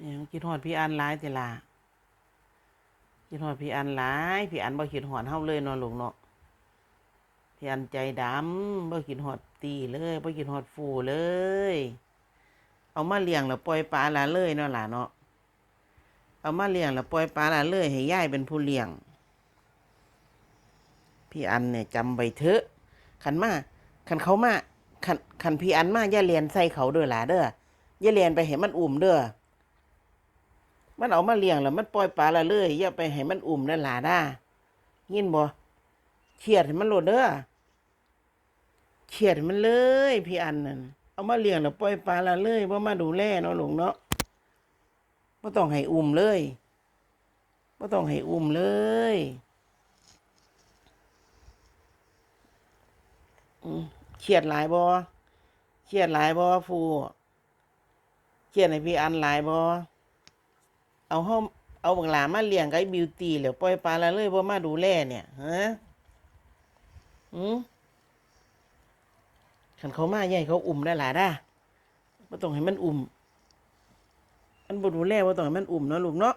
นี่มันคิดฮอดพี่อันหลายติล่ะคิดฮอดพี่อันหลายพี่อันบ่คิดฮอดเฮาเลยนาะลูกเนาะพี่อันใจดำบ่คิดฮอดตีเลยบ่คิดฮอดฟูเลย เอามาเลี้ยงแล้วปล่อยปลาละเลยเนาะล่ะเนาะเอามาเลี้ยงแล้วปล่อยปลาละเลยให้ยายเป็นผู้เลี้ยง พี่อันเนี่ยจำไว้เถอะคันมาคันเขามาคันคันพี่อันมาอย่าเรียนใส่เขาเด้อหล่ะเด้ออย่าเรียนไปให้มันอุ่มเด้อ มันเอามาเลี้ยงแล้วมันปล่อยปลาละเลยอย่าไปให้มันอุ่มเด้อหล่ะด้ายินบ่เครียดให้มันโลดเด้อเครียดมันเลย พี่อันนั่นเอามาเลี้ยงแล้วปล่อยปลาละเลยบ่มาดูแลเนาะหลวงเนาะบ่ต้องให้อุ่มเลยบ่ต้องให้อุ่มเลยเครียดหลายบ่เครียดหลายบ่ฟูเครียดให้พี่อันหลายบ่ เอาห้องเอาบังหลามาเลี้ยงกับไอ้บิวตี้แล้วปล่อยปลาละเลยบ่มาดูแลเนี่ยฮะอืมขันเขามาใหญ่เขาอุ่มได้หลายด้าบ่ต้องให้มันอุ่ม มันบ่ดูแลบ่ต้องให้มันอุ่มเนาะลูกเนาะ